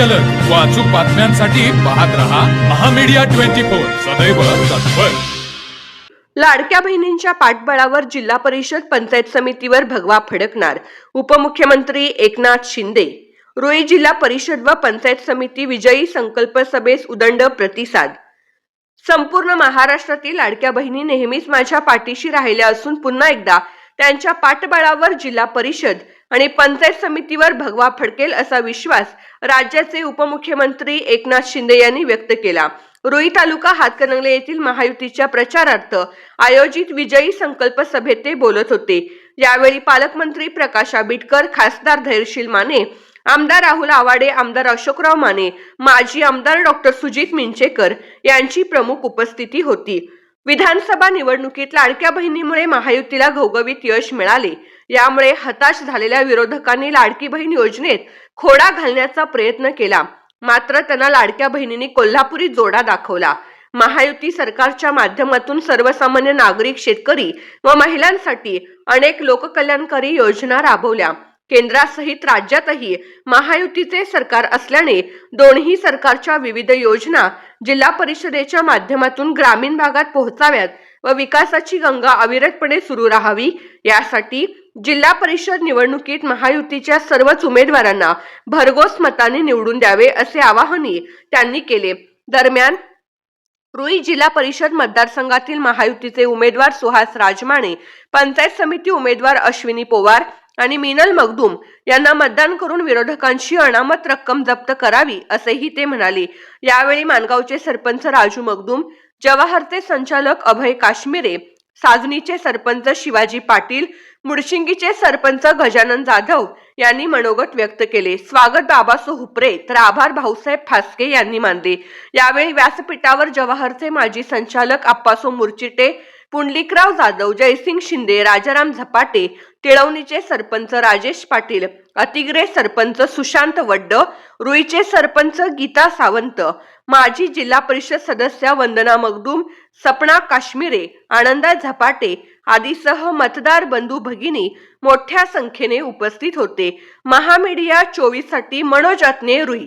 जलद व अचूक बातम्यांसाठी पाहत रहा महामीडिया ट्वेंटी फोर. सदैव तत्पर. लाडक्या बहिणींच्या पाठबळावर जिल्हा परिषद पंचायत समितीवर भगवा फडकणार. उपमुख्यमंत्री एकनाथ शिंदे. रुई जिल्हा परिषद व पंचायत समिती विजयी संकल्प सभेस उदंड प्रतिसाद. संपूर्ण महाराष्ट्रातील लाडक्या बहिणी नेहमीच माझ्या पाठीशी राहिल्या असून पुन्हा एकदा त्यांच्या पाठबळावर जिल्हा परिषद आणि पंचायत समितीवर भगवा फडकेल असा विश्वास राज्याचे उपमुख्यमंत्री एकनाथ शिंदे यांनी व्यक्त केला. रुई तालुका हातकणंगले येथील महायुतीच्या प्रचारार्थ आयोजित विजयी संकल्प सभेत ते बोलत होते. यावेळी पालकमंत्री प्रकाश आंबेडकर खासदार धैर्यशील माने आमदार राहुल आवाडे आमदार अशोकराव माने माजी आमदार डॉक्टर सुजित मिंचेकर यांची प्रमुख उपस्थिती होती. विधानसभा निवडणुकीत लाडक्या बहिणीमुळे महायुतीला घवघवीत यश मिळाले. यामुळे हताश झालेल्या विरोधकांनी लाडकी बहीण योजनेत खोडा घालण्याचा प्रयत्न केला. मात्र त्यांना लाडक्या बहिणींनी कोल्हापुरी जोडा दाखवला. महायुती सरकारच्या माध्यमातून सर्वसामान्य नागरिक शेतकरी व महिलांसाठी अनेक लोककल्याणकारी योजना राबवल्या. केंद्रासहित राज्यातही महायुतीचे सरकार असल्याने दोन्ही सरकारच्या विविध योजना जिल्हा परिषदेच्या माध्यमातून ग्रामीण भागात पोहोचाव्यात व विकासाची गंगा अविरतपणे सुरू राहावी यासाठी जिल्हा परिषद निवडणुकीत महायुतीच्या सर्वच उमेदवारांना भरघोस मताने निवडून द्यावे असे आवाहनही त्यांनी केले. दरम्यान रुई जिल्हा परिषद मतदारसंघातील महायुतीचे उमेदवार सुहास राजमाने पंचायत समिती उमेदवार अश्विनी पोवार आणि मिनल मगदूम यांना मतदान करून विरोधकांची अनामत रक्कम जप्त करावी असेही ते म्हणाले. यावेळी मानगावचे सरपंच राजू मगदूम जवाहरचे संचालक अभय काश्मीरे साजनीचे सरपंच शिवाजी पाटील मुडशिंगीचे सरपंच गजानन जाधव यांनी मनोगत व्यक्त केले. स्वागत बाबासो हुपरे तर आभार भाऊसाहेब फासके यांनी मानले. यावेळी व्यासपीठावर जवाहरचे माजी संचालक आप्पासो मुरचिटे पुंडलिकराव जाधव जयसिंग शिंदे राजाराम झपाटे तिळवणीचे सरपंच राजेश पाटील अतिग्रे सरपंच सुशांत वड्ड रुईचे सरपंच गीता सावंत माजी जिल्हा परिषद सदस्या वंदना मगदूम सपना काश्मीरे आनंदा झपाटे आदीसह मतदार बंधू भगिनी मोठ्या संख्येने उपस्थित होते. महामीडिया चोवीससाठी मनोज अत्ने रुई.